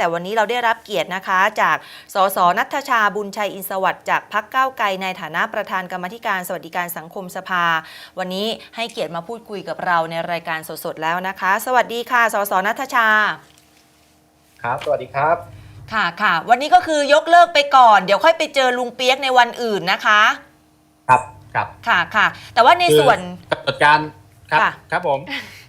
แต่วันนี้เราได้รับเกียรตินะคะจาก สสนัทชาบุญชัยอินทร์สวัสดิ์จากพักเก้าวไกลในฐานะประธานกรรมาธิการสวัสดิการสังคมสภา วันนี้ให้เกียรติมาพูดคุยกับเราในรายการสดๆแล้วนะคะ สวัสดีค่ะ สสนัทชา ครับ สวัสดีครับ ค่ะค่ะ วันนี้ก็คือยกเลิกไปก่อน เดี๋ยวค่อยไปเจอลุงเปียกในวันอื่นนะคะ ครับ ครับ ค่ะค่ะ แต่ว่าในส่วนคือกำหนดการ ครับค่ะครับผม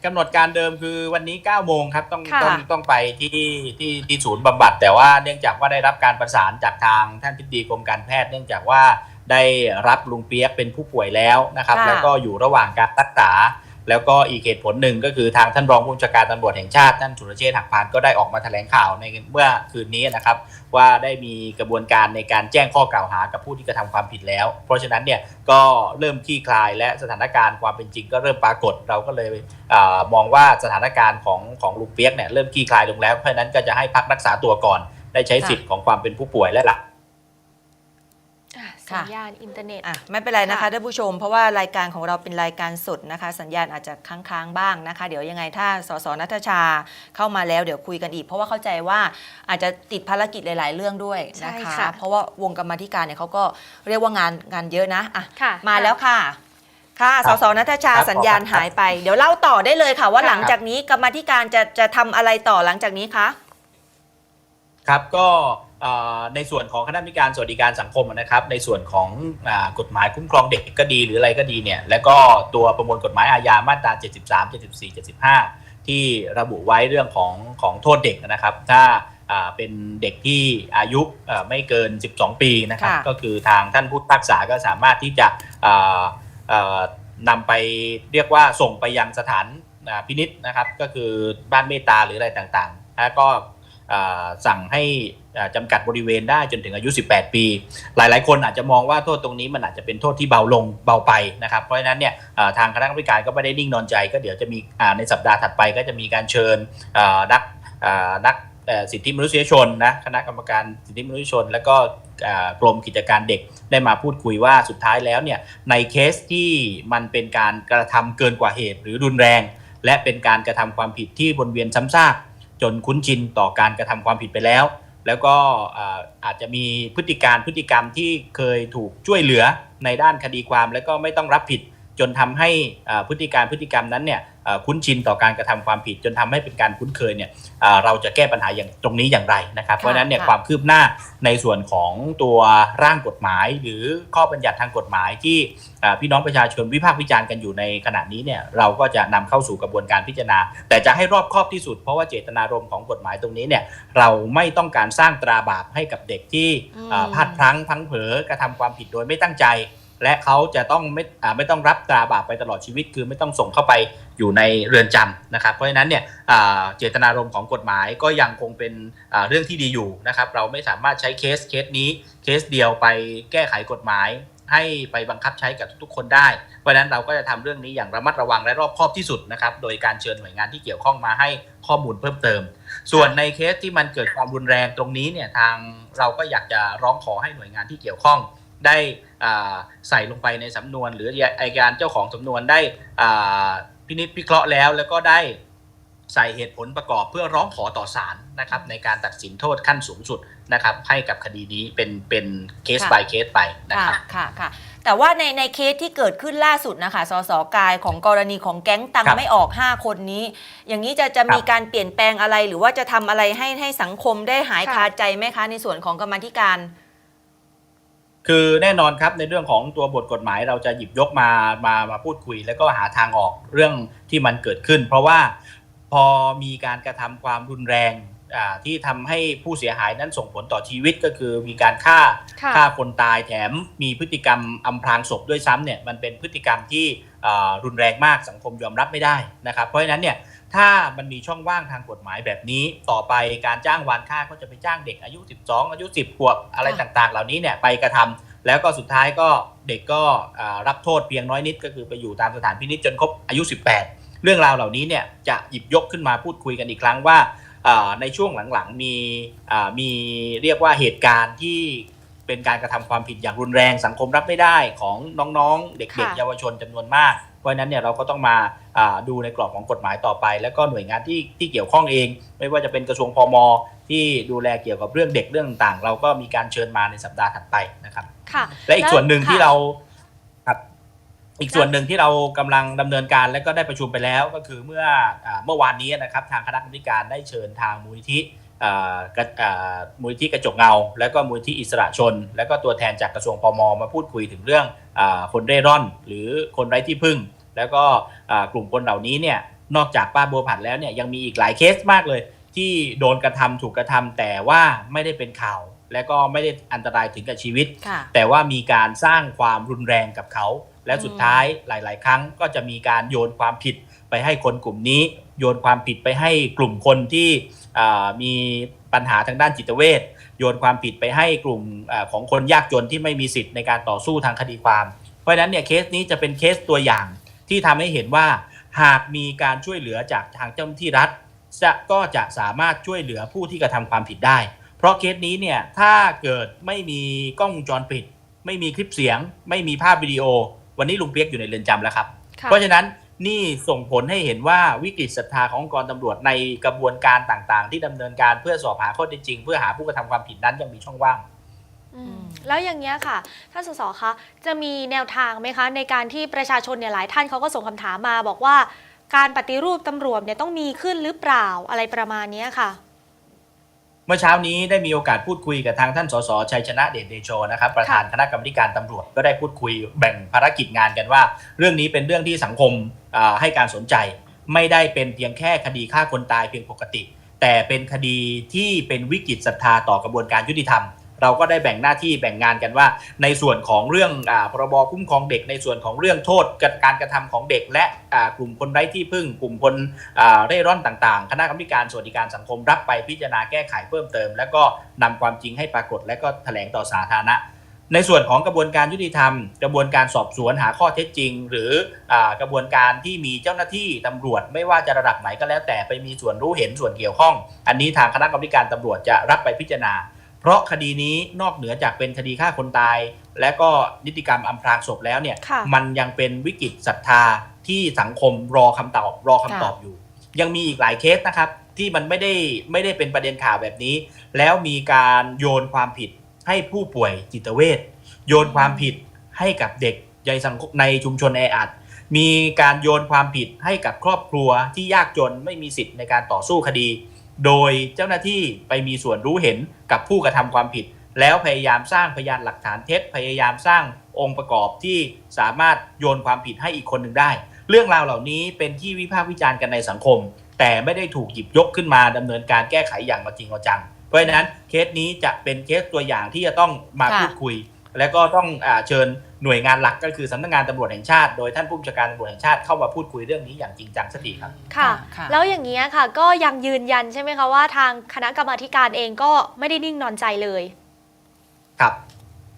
กำหนดการเดิมคือวันนี้9โมงครับต้องค่ะ ต้องต้องไปที่ที่ที่ศูนย์บำบัด แต่ว่าเนื่องจากว่าได้รับการประสานจากทางท่านทิบดีกรมการแพทย์ เนื่องจากว่าได้รับลุงเปียกเป็นผู้ป่วยแล้วนะครับ ค่ะ แล้วก็อยู่ระหว่างการรักษา แล้วก็อีกเหตุผลหนึ่งก็คือทางท่านรองผู้บัญชาการตำรวจแห่งชาติท่านสุรเชษฐ์หักพานก็ได้ออกมาแถลงข่าวในเมื่อคืนนี้นะครับ ว่าได้มีกระบวนการในการแจ้งข้อกล่าวหากับผู้ที่กระทำความผิดแล้ว เพราะฉะนั้นเนี่ยก็เริ่มคลี่คลายและสถานการณ์ความเป็นจริงก็เริ่มปรากฏเราก็เลยเอมองว่าสถานการณ์ของของลุงเปียกเนี่ยเริ่มคลี่คลายลงแล้วเพราะฉะนั้นก็จะให้พักรักษาตัวก่อน ได้ใช้สิทธิ์ของความเป็นผู้ป่วยและหลัก สัญญาณอินเทอร์เน็ต อะไม่เป็นไรนะคะค่ะ ท่านผู้ชม เพราะว่ารายการของเราเป็นรายการสดนะคะ สัญญาณอาจจะค้างๆบ้างนะคะ เดี๋ยวยังไงถ้าสสนัทชาเข้ามาแล้วเดี๋ยวคุยกันอีก เพราะว่าเข้าใจว่าอาจจะติดภารกิจหลาย ๆ เรื่องด้วยนะใช่คะ ค่ะ เพราะว่าวงกรรมาธิการเนี่ยเขาก็เรียกว่างานงานเยอะนะอะค่ะ มาแล้วค่ะ ค่ะคสรับสนัทชาครับสัญญาณขอบคุณครับ หายไป เดี๋ยวเล่าต่อได้เลยค่ะ ว่าค่ะ หลังจากนี้กรรมาธิการจะจะทำอะไรต่อหลังจากนี้คะ ครับก็เอ่อ ในส่วนของคณะกรรมการสวัสดิการสังคมนะครับ ในส่วนของอากฎหมายคุ้มครองเด็กก็ดีหรืออะไรก็ดีเนี่ยแล้วก็ตัวประมวลกฎหมายอาญามาตรา 73 74 75 ที่ระบุไว้เรื่องของของโทษเด็กนะครับ ถ้าอ่าเป็นเด็กที่อายุเอ่อไม่เกิน 12 ปีนะครับค่ะก็คือทางท่านผู้พิพากษาก็สามารถที่จะอ่าเอ่อนำไปเรียกว่าส่งไปยังสถานอ่าพินิษนะครับ ก็คือบ้านเมตตาหรืออะไรต่างๆแล้วก็อ่าสั่งให้ อ่าจำกัดบริเวณได้จนถึงอายุ 18 ปี หลาย ๆ คนอาจจะมองว่าโทษตรงนี้มันอาจจะเป็นโทษที่เบาลงเบาไปนะครับ เพราะฉะนั้นเนี่ยทางคณะกรรมการก็ไม่ได้นิ่งนอนใจ ก็เดี๋ยวจะมีในสัปดาห์ถัดไปก็จะมีการเชิญนักนักสิทธิมนุษยชนนะคณะกรรมการสิทธิมนุษยชน แล้วก็กรมกิจการเด็กได้มาพูดคุยว่าสุดท้ายแล้วเนี่ยในเคสที่มันเป็นการกระทำเกินกว่าเหตุ หรือรุนแรง และเป็นการกระทำความผิดที่วนเวียนซ้ำซากจนคุ้นชินต่อการกระทำความผิดไปแล้ว แล้วก็อาจจะมีพฤติการพฤติกรรมที่เคยถูกช่วยเหลือในด้านคดีความ แล้วก็ไม่ต้องรับผิดจนทำให้พฤติการพฤติกรรมนั้นเนี่ย คุ้นชินต่อการกระทำความผิด จนทำให้เป็นการคุ้นเคยเนี่ยอ่าเราจะแก้ปัญหาอย่างตรงนี้อย่างไรนะครับ เพราะฉะนั้นเนี่ยค่ะความคืบหน้าในส่วนของตัวร่างกฎหมาย หรือข้อบัญญัติทางกฎหมายที่อ่าพี่น้องประชาชนวิพากษ์วิจารณ์กันอยู่ในขณะนี้เนี่ยเราก็จะนำเข้าสู่กระบวนการพิจารณา แต่จะให้รอบคอบที่สุด เพราะว่าเจตนารมณ์ของกฎหมายตรงนี้เนี่ยเราไม่ต้องการสร้างตราบาปให้กับเด็กที่อืมอ่าพลาดพลั้งพลั้งเผลอกระทำความผิดโดยไม่ตั้งใจและเขาจะต้องไม่อ่าไม่ต้องรับตราบาปไปตลอดชีวิต คือไม่ต้องส่งเข้าไป อยู่ในเรือนจำนะครับ เพราะฉะนั้นเนี่ยเจตนารมณ์ของกฎหมายก็ยังคงเป็นเรื่องที่ดีอยู่นะครับ เราไม่สามารถใช้เคสเคสนี้เคสเดียวไปแก้ไขกฎหมาย ให้ไปบังคับใช้กับทุกๆคนได้ เพราะฉะนั้นเราก็จะทำเรื่องนี้อย่างระมัดระวังและรอบคอบที่สุดนะครับ โดยการเชิญหน่วยงานที่เกี่ยวข้องมาให้ข้อมูลเพิ่มเติม ส่วนในเคสที่มันเกิดความรุนแรงตรงนี้เนี่ยทางเราก็อยากจะร้องขอให้หน่วยงานที่เกี่ยวข้องได้ใส่ลงไปในสำนวน หรืออายการเจ้าของสำนวนได้อ่า พินิจพิเคราะห์แล้ว แล้วก็ได้ใส่เหตุผลประกอบเพื่อร้องขอต่อศาลนะครับ ในการตัดสินโทษขั้นสูงสุดนะครับ ให้กับคดีนี้เป็นเป็นเคส ค่ะ by เคสไปนะคค่ะรับ ค่ะค่ะ แต่ว่าในในเคสที่เกิดขึ้นล่าสุดนะคะ สสกายของกรณีของแก๊งตังครับไม่ออก 5 คนนี้ อย่างนี้จะจะครับมีการเปลี่ยนแปลงอะไรหรือว่าจะทำอะไรให้ให้สังคมได้หายค่ะ คาใจไหมคะ ในส่วนของกรรมาธิการ คือแน่นอนครับในเรื่องของตัวบทกฎหมายเราจะหยิบยกมามามาพูดคุย แล้วก็หาทางออกเรื่องที่มันเกิดขึ้น เพราะว่าพอมีการกระทำความรุนแรง ที่ทำให้ผู้เสียหายนั้นส่งผลต่อชีวิตก็คือมีการฆ่าค่ะฆ่าคนตายแถมมีพฤติกรรมอำพรางศพด้วยซ้ำเนี่ยมันเป็นพฤติกรรมที่อ่ารุนแรงมากสังคมยอมรับไม่ได้นะครับเพราะฉะนั้นเนี่ยถ้ามันมีช่องว่างทางกฎหมายแบบนี้ ต่อไปการจ้างวานฆ่าก็จะไปจ้างเด็กอายุ 12 อายุ 10 ขวบอะไรค่ะต่างๆ เหล่านี้เนี่ยไปกระทำแล้วก็สุดท้ายก็เด็กก็อ่ารับโทษเพียงน้อยนิดก็คือไปอยู่ตามสถานพินิจจนครบอายุ 18 เรื่องราวเหล่านี้เนี่ยจะหยิบยกขึ้นมาพูดคุยกันอีกครั้งว่าอ่า ในช่วงหลังๆมีอ่ามีเรียกว่าเหตุการณ์ที่เป็นการกระทำความผิดอย่างรุนแรงสังคมรับไม่ได้ของน้องๆ เด็กค่ะๆเยาวชนจำนวนมากราะฉะนั้นเนี่ยเราก็ต้องมาอ่าดูในกรอบของกฎหมายต่อไป แล้วก็หน่วยงานที่ที่เกี่ยวข้องเอง ไม่ว่าจะเป็นกระทรวงพมที่ดูแลเกี่ยวกับเรื่องเด็กเรื่องต่างๆเราก็มีการเชิญมาในสัปดาห์ถัดไปนะครับค่ะและอีกส่วนหนึ่งที่ค่ะเราครับ อีกส่วนหนึ่งที่เรากำลังดำเนินการและก็ได้ประชุมไปแล้วก็คือเมื่ออาเมื่อวานนี้นะครับทางคณะกรรมการได้เชิญทางมูลนิธิอ่ากระอ่ามูลนิธิกระจกเงา แล้วก็มูลนิธิอิสระชน แล้วก็ตัวแทนจากกระทรวงพมมาพูดคุยถึงเรื่องอาคนเร่ร่อน หรือคนไร้ที่พึ่ง แล้วก็อ่ากลุ่มคนเหล่านี้เนี่ยนอกจากป้าบัวผันแล้วเนี่ยยังมีอีกหลายเคสมากเลย ที่โดนกระทำถูกกระทำแต่ว่าไม่ได้เป็นข่าว และก็ไม่ได้อันตรายถึงกับชีวิตค่ะแต่ว่ามีการสร้างความรุนแรงกับเขา และสุดท้ายหลาย ๆ ครั้งก็จะมีการโยนความผิดไปให้คนกลุ่มนี้ โยนความผิดไปให้กลุ่มคนที่มีปัญหาทางด้านจิตเวชโยนความผิดไปให้กลุ่มอของคนยากจนที่ไม่มีสิทธิ์ในการต่อสู้ทางคดีความ เพราะฉะนั้นเนี่ยเคสนี้จะเป็นเคสตัวอย่างที่ทำให้เห็นว่าหากมีการช่วยเหลือจากทางเจ้าหน้าที่รัฐจะก็จะสามารถช่วยเหลือผู้ที่กระทำความผิดได้ เพราะเคสนี้เนี่ยถ้าเกิดไม่มีกล้องวงจรปิด ไม่มีคลิปเสียง ไม่มีภาพวิดีโอ วันนี้ลุงเปียกอยู่ในเรือนจำแล้วครับค่ะเพราะฉะนั้นนี่ส่งผลให้เห็นว่าวิกฤตศรัทธาขององค์กรตำรวจในกระบวนการต่างๆ ที่ดำเนินการเพื่อสอบหาข้อเท็จจริง เพื่อหาผู้กระทำความผิดนั้นยังมีช่องว่างอืมแล้วอย่างเงี้ยค่ะท่านสสคะจะมีแนวทางไหมคะ ในการที่ประชาชนเนี่ยหลายท่านเขาก็ส่งคำถามมาบอกว่า การปฏิรูปตำรวจเนี่ยต้องมีขึ้นหรือเปล่าอะไรประมาณเนี้ยค่ะ เมื่อเช้านี้ได้มีโอกาสพูดคุยกับทางท่านสสชัยชนะเดชเดโชนะครับประธานคณะกรรมการตำรวจก็ได้พูดคุยแบ่งภารกิจงานกันว่า เรื่องนี้เป็นเรื่องที่สังคมอ่าให้การสนใจ ไม่ได้เป็นเพียงแค่คดีฆ่าคนตายเพียงปกติ แต่เป็นคดีที่เป็นวิกฤตศรัทธาต่อกระบวนการยุติธรรม เราก็ได้แบ่งหน้าที่แบ่งงานกันว่า ในส่วนของเรื่องอพรบคุ้มครองเด็กในส่วนของเรื่องโทษการกระทำของเด็ก และกลุ่มคนไร้ที่พึ่ง กลุ่มคนเร่ร่อนต่างๆ คณะกรรมการสวัสดิการสังคมรับไปพิจารณาแก้ไขเพิ่มเติม แล้วก็นำความจริงให้ปรากฏ และก็แถลงต่อสาธารณะในส่วนของกระบวนการยุติธรรม กระบวนการสอบสวนหาข้อเท็จจริง หรืออกระบวนการที่มีเจ้าหน้าที่ตำรวจไม่ว่าจะระดับไหนก็แล้วแต่ไปมีส่วนรู้เห็นส่วนเกี่ยวข้อง อันนี้ทางคณะกรรมการตำรวจจะรับไปพิจารณา เพราะคดีนี้นอกเหนือจากเป็นคดีฆ่าคนตาย และก็นิติกรรมอำพรางศพแล้วเนี่ยค่ะมันยังเป็นวิกฤตศรัทธาที่สังคมรอคำตอบรอคำตอบอยู่ ยังมีอีกหลายเคสนะครับ ที่มันไม่ได้ไม่ได้เป็นประเด็นข่าวแบบนี้ แล้วมีการโยนความผิดให้ผู้ป่วยจิตเวชโยนความผิดให้กับเด็กในสังคมในชุมชนแออัดมีการโยนความผิดให้กับครอบครัวที่ยากจนไม่มีสิทธิ์ในการต่อสู้คดี โดยเจ้าหน้าที่ไปมีส่วนรู้เห็นกับผู้กระทำความผิด แล้วพยายามสร้างพยานหลักฐานเท็จ พยายามสร้างองค์ประกอบที่สามารถโยนความผิดให้อีกคนหนึ่งได้ เรื่องราวเหล่านี้เป็นที่วิพากษ์วิจารณ์กันในสังคม แต่ไม่ได้ถูกหยิบยกขึ้นมาดำเนินการแก้ไขอย่างจริงจัง เพราะฉะนั้นเคสนี้จะเป็นเคสตัวอย่างที่จะต้องมาพูดคุย แล้วก็ต้องอเชิญ หน่วยงานหลักก็คือสำนักงานตำรวจแห่งชาติโดยท่านผู้บัญชาการตำรวจแห่งชาติเข้ามาพูดคุยเรื่องนี้อย่างจริงจังสักทีครับ ค่ะ ค่ะ แล้วอย่างเงี้ยค่ะ ก็ยังยืนยันใช่ไหมคะว่าทางคณะกรรมาธิการเองก็ไม่ได้นิ่งนอนใจเลย ครับ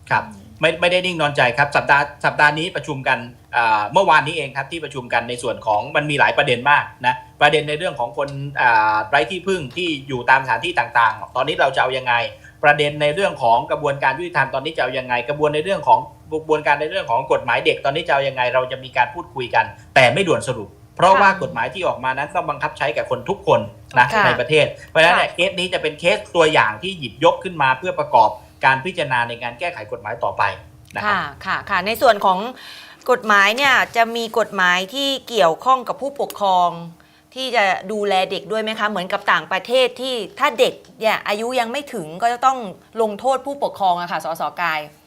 ครับไม่ไม่ได้นิ่งนอนใจครับสัปดาห์สัปดาห์นี้ประชุมกันอ่าเมื่อวานนี้เองครับที่ประชุมกันในส่วนของมันมีหลายประเด็นมากนะประเด็นในเรื่องของคนอ่าไร้ที่พึ่งที่อยู่ตามสถานที่ต่างๆ ตอนนี้เราจะเอายังไง ประเด็นในเรื่องของกระบวนการยุติธรรมตอนนี้จะเอายังไง กระบวนในเรื่องของ กระบวนการในเรื่องของกฎหมายเด็กตอนนี้จะเอายังไงเราจะมีการพูดคุยกัน แต่ไม่ด่วนสรุป เพราะค่ะว่ากฎหมายที่ออกมานั้นต้องบังคับใช้กับคนทุกคนนะค่ะในประเทศ เพราะฉะนั้นเนี่ยค่ะเคสนี้จะเป็นเคสตัวอย่างที่หยิบยกขึ้นมาเพื่อประกอบการพิจารณาในการแก้ไขกฎหมายต่อไปนะครับค่ะค่ะค่ะในส่วนของกฎหมายเนี่ยจะมีกฎหมายที่เกี่ยวข้องกับผู้ปกครอง ที่จะดูแลเด็กด้วยไหมคะเหมือนกับต่างประเทศที่ถ้าเด็กเนี่ยอายุยังไม่ถึงก็จะต้องลงโทษผู้ปกครองอะค่ะสสกายต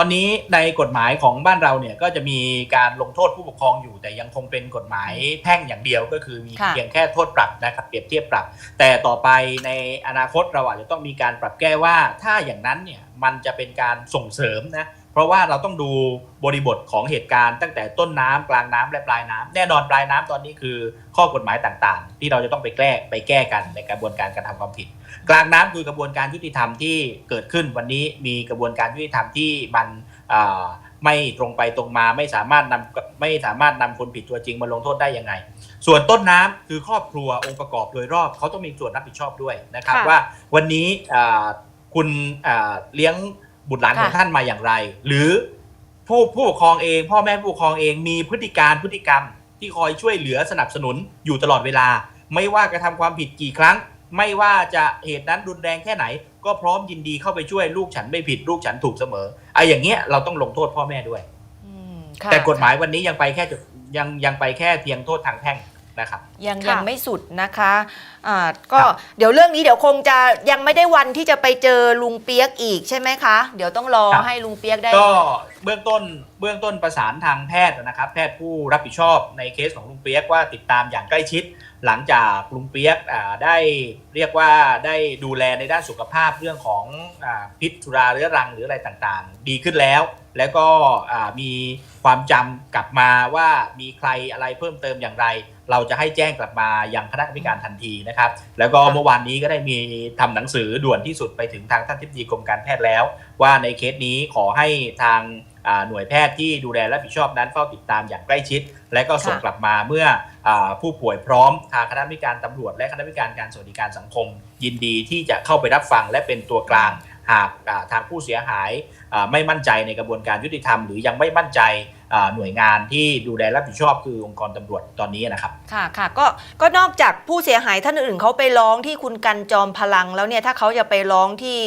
อนนี้ในกฎหมายของบ้านเราเนี่ยก็จะมีการลงโทษผู้ปกครองอยู่ แต่ยังคงเป็นกฎหมายแพ่งอย่างเดียวก็คือมีค่ะเพียงแค่โทษปรับนะครับเปรียบเทียบปรับ แต่ต่อไปในอนาคตเราอาจจะต้องมีการปรับแก้ว่า ถ้าอย่างนั้นเนี่ยมันจะเป็นการส่งเสริมนะ เพราะว่าเราต้องดูบริบทของเหตุการณ์ตั้งแต่ต้นน้ำกลางน้ำและปลายน้ำแน่นอนปลายน้ำตอนนี้คือ ข้อกฎหมายต่างๆ ที่เราจะต้องไปแก้ไปแก้กันในกระบวนการการทำความผิด กลางน้ำคือกระบวนการยุติธรรมที่เกิดขึ้นวันนี้มีกระบวนการยุติธรรมที่มันอ่าไม่ตรงไปตรงมาไม่สามารถนำไม่สามารถนำคนผิดตัวจริงมาลงโทษได้ยังไง ส่วนต้นน้ำคือครอบครัวองค์ประกอบโดยรอบเขาต้องมีส่วนรับผิดชอบด้วยนะครับค่ะว่าวันนี้อ่าคุณอ่าเลี้ยง บุตรหลานของค่ะท่านมาอย่างไร หรือผู้ผู้ปกครองเองพ่อแม่ผู้ปกครองเองมีพฤติการพฤติกรรม ที่คอยช่วยเหลือสนับสนุนอยู่ตลอดเวลา ไม่ว่ากระทำความผิดกี่ครั้ง ไม่ว่าจะเหตุนั้นรุนแรงแค่ไหน ก็พร้อมยินดีเข้าไปช่วยลูกฉันไม่ผิดลูกฉันถูกเสมอไอ้อย่างเงี้ยเราต้องลงโทษพ่อแม่ด้วยอืมค่ะแต่กฎหมายวันนี้ยังไปแค่จุดยังยังไปแค่เพียงโทษทางแพ่ง นะครับยังค่ะ ยังไม่สุดนะคะอ่าก็ครับเดี๋ยวเรื่องนี้เดี๋ยวคงจะยังไม่ได้วันที่จะไปเจอลุงเปียกอีกใช่ไหมคะ เดี๋ยวต้องรอให้ลุงเปียกได้ ก็เบื้องต้นเบื้องต้นประสานทางแพทย์นะครับ แพทย์ผู้รับผิดชอบในเคสของลุงเปียกว่าติดตามอย่างใกล้ชิด หลังจากลุงเปียกอ่าได้เรียกว่าได้ดูแลในด้านสุขภาพเรื่องของอาพิษสุราเรื้อรังหรืออะไรต่างๆ ดีขึ้นแล้ว แล้วก็อ่ามีความจำกลับมาว่ามีใครอะไรเพิ่มเติมอย่างไร เราจะให้แจ้งกลับมายังคณะกรรมการทันทีนะครับ แล้วก็ค่ะเมื่อวานนี้ก็ได้มีทำหนังสือด่วนที่สุดไปถึงทางท่านทิบดีกรมการแพทย์แล้ว ว่าในเคสนี้ขอให้ทางอ่า หน่วยแพทย์ที่ดูแลและรับผิดชอบนั้นเฝ้าติดตามอย่างใกล้ชิด และก็ส่งกลับมาเมื่ออผู้ป่วยพร้อมทางคณะกรรมการตำรวจ และคณะกรรมการการสวัสดิการสังคม ยินดีที่จะเข้าไปรับฟังและเป็นตัวกลางหากทางผู้เสียหายไม่มั่นใจในกระบวนการยุติธรรม หรือยังไม่มั่นใจ หน่วยงานที่ดูแลรับผิดชอบคือองค์กรตำรวจตอนนี้นะครับ ค่ะค่ะก็ก็นอกจากผู้เสียหายท่านอื่นเขาไปร้องที่คุณกันจอมพลังแล้วเนี่ยถ้าเขาจะไปร้องที่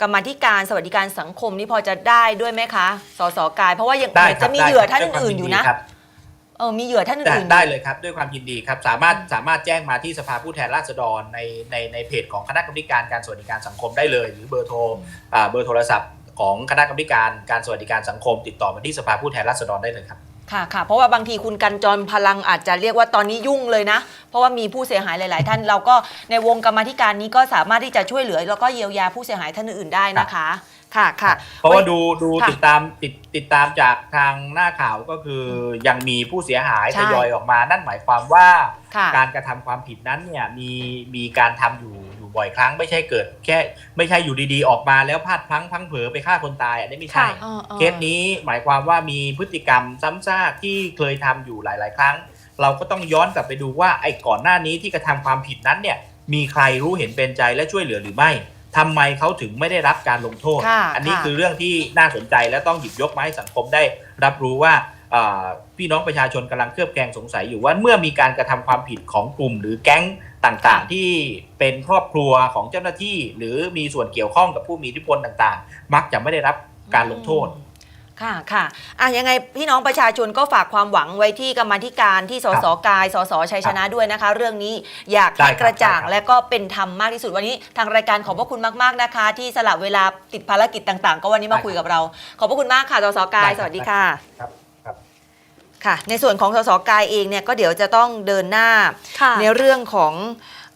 กรรมาธิการสวัสดิการสังคมนี่พอจะได้ด้วยไหมคะสสกาย เพราะว่ายังได้เหมือนครัจะบมีได้เหยื่อครับท่านด้วยความอื่นอยู่นะยิดีครับเออมีเหยื่อท่านได้อื่นได้เลยครับ ด้วยความยินดีครับ สามารถสามารถแจ้งมาที่สภาผู้แทนราษฎรในในในเพจของคณะกรรมการการสวัสดิการสังคมได้เลย หรือเบอร์โทรอ่าเบอร์โทรศัพท์ ของคณะกรรมการการสวัสดิการสังคม ติดต่อมาที่สภาผู้แทนราษฎรได้เลยครับค่ะค่ะเพราะว่าบางทีคุณกันจอมพลังอาจจะเรียกว่าตอนนี้ยุ่งเลยนะ เพราะว่ามีผู้เสียหายหลาย ๆ ท่านเราก็ในวงกรรมาธิการนี้ก็สามารถที่จะช่วยเหลือ แล้วก็เยียวยาผู้เสียหายท่านอื่น ๆ ได้นะคะค่ะค่ะเพราะว่าดูดูค่ะติดตามติดติดตามจากทางหน้าข่าวก็คือยังมีผู้เสียหายใช่ทยอยออกมา นั่นหมายความว่าค่ะการกระทำความผิดนั้นเนี่ยมีมีการทำอยู่อยู่ บ่อยครั้งไม่ใช่เกิด แค่ไม่ใช่อยู่ดีๆ ออกมาแล้วพลาดพลั้งพลั้งเผลอไปฆ่าคนตายอันนี้ไม่ใช่ ค่ะออออเคสนี้หมายความว่ามีพฤติกรรมซ้ำซากที่เคยทำอยู่หลาย ๆ ครั้ง เราก็ต้องย้อนกลับไปดูว่าไอ้ก่อนหน้านี้ที่กระทำความผิดนั้นเนี่ยมีใครรู้เห็นเป็นใจและช่วยเหลือหรือไม่ทำไมเขาถึงไม่ได้รับการลงโทษ ค่ะอันนี้ค่ะ คือเรื่องที่น่าสนใจและต้องหยิบยกมาให้สังคมได้รับรู้ว่าอ่าพี่น้องประชาชนกำลังเคลือบแคลงสงสัยอยู่ว่าเมื่อมีการกระทำความผิดของกลุ่ม หรือแก๊ง ต่างๆ ที่เป็นครอบครัวของเจ้าหน้าที่ หรือมีส่วนเกี่ยวข้องกับผู้มีอิทธิพลต่างๆ มักจะไม่ได้รับการลงโทษ ค่ะค่ะอะยังไงพี่น้องประชาชนก็ฝากความหวังไว้ที่กรรมาธิการที่สสกายสสชัยชนะด้วยนะคะ เรื่องนี้อยากให้ได้ครับกระจ่างได้ครับและก็เป็นธรรมมากที่สุดวันนี้ ทางรายการขอบพระคุณมากๆนะคะ ที่สละเวลาติดภารกิจต่าง ๆ ก็วันนี้มาคุยกับเรา ขอบพระคุณมากค่ะสสกายสวัสดีค่ะ ครับครับค่ะในส่วนของสสกายเองเนี่ยก็เดี๋ยวจะต้องเดินหน้า ค่ะ ในเรื่องของ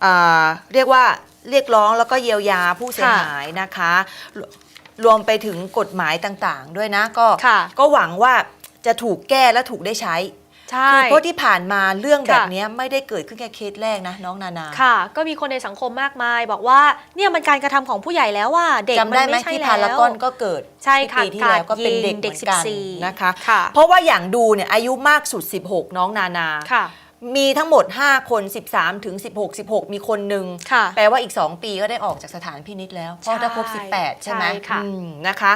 เออเรียกว่าเรียกร้องแล้วก็เยียวยาผู้เสียค่ะหายนะคะรรวมไปถึงกฎหมายต่างๆ ด้วยนะก็ค่ะ ก็หวังว่าจะถูกแก้และถูกได้ใช้ ใช่คือเพราะที่ผ่านมาเรื่องแบบค่ะเนี้ยไม่ได้เกิดขึ้นแค่เคสแรกนะน้องนานาค่ะ ก็มีคนในสังคมมากมาย บอกว่าเนี่ยมันการกระทำของผู้ใหญ่แล้วว่าเด็กจำมันได้ไหมไม่ใช่ที่แล้พารากอนวก็เกิดใช่ค่ะปีที่แล้วก็เป็นเด็กเด็กเหมือนกัน14นะคะค่ะเพราะว่าอย่างดูเนี่ยอายุมากสุด 16 น้องนานาค่ะมีทั้งหมด 5 คน 13 ถึง 16 16 มีคนหนึ่งค่ะแปลว่าอีก 2 ปีก็ได้ออกจากสถานพินิษแล้ว เพราะถ้าครบใช่18 ใช่ไหมใช่ค่ะอืมนะคะ